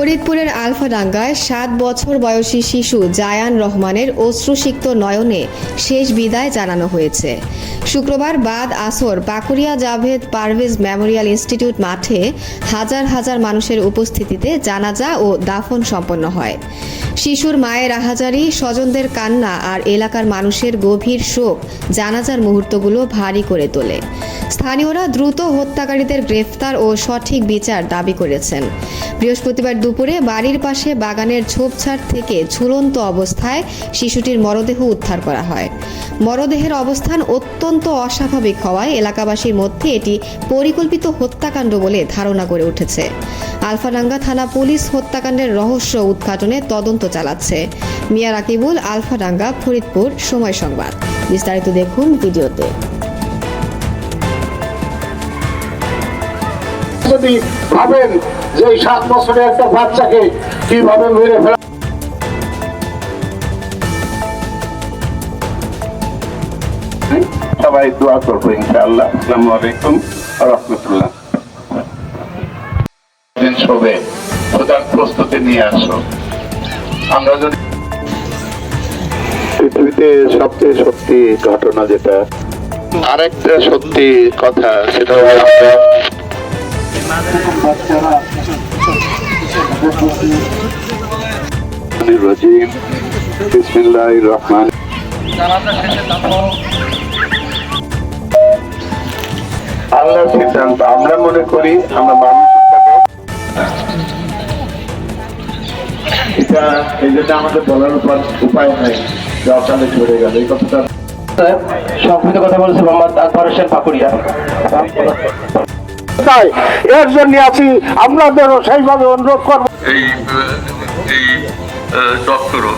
ফরিদপুরের আলফাডাঙ্গায় সাত বছর বয়সী শিশু জায়ান রহমানের অশ্রুসিক্ত নয়নে শেষ বিদায় জানানো হয়েছে। শুক্রবার বাদ আসর পাকুরিয়া জাভেদ পারভেজ মেমোরিয়াল ইনস্টিটিউট মাঠে হাজার হাজার মানুষের উপস্থিতিতে জানাজা ও দাফন সম্পন্ন হয়। শিশুর মায়ের আহাজারি, স্বজনদের কান্না আর এলাকার মানুষের গভীর শোক জানাজার মুহূর্তগুলো ভারী করে তোলে। স্থানীয়রা দ্রুত হত্যাকারীদের গ্রেফতার ও সঠিক বিচার দাবি করেছেন। বৃহস্পতিবার দুপুরে বাড়ির পাশে বাগানের ঝোপঝাড় থেকে ঝুলন্ত অবস্থায় শিশুটির মরদেহ উদ্ধার করা হয়। মরদেহের অবস্থান অত্যন্ত অস্বাভাবিক হওয়ায় এলাকাবাসীর মধ্যে এটি পরিকল্পিত হত্যাকাণ্ড বলে ধারণা করে উঠেছে। আলফাডাঙ্গা থানা পুলিশ হত্যাকাণ্ডের রহস্য উদ্ঘাটনে তদন্ত চালাচ্ছে। মিয়া রাকিবুল, আলফাডাঙ্গা, ফরিদপুর, সময় সংবাদ। বিস্তারিত দেখুন ভিডিওতে। যদি ভাবেন যে এই সাত বছরের একটা বাচ্চাকে কীভাবে মেরে ফেলা সবাই দোয়া করব ইনশাআল্লাহ। আসসালামু আলাইকুম রহমতুল্লাহ। খোদার প্রস্তুতি নিয়ে আসো। আমরা যদি পৃথিবীতে সবচেয়ে সত্যি ঘটনা যেটা আরেকটা সত্যি কথা সেটা হলো আল্লাহর সিদ্ধান্ত আমরা মনে করি আমরা জন্য আমাদের বলার উপর উপায় নাই যে অকালে ঝরে গেল এই কথাটা কথা বলছে মোহাম্মদ আকবর হোসেন পাকুড়িয়া তাই এর জন্য আছি। আপনাদেরও সেইভাবে অনুরোধ করব। এই এই ডক্টরও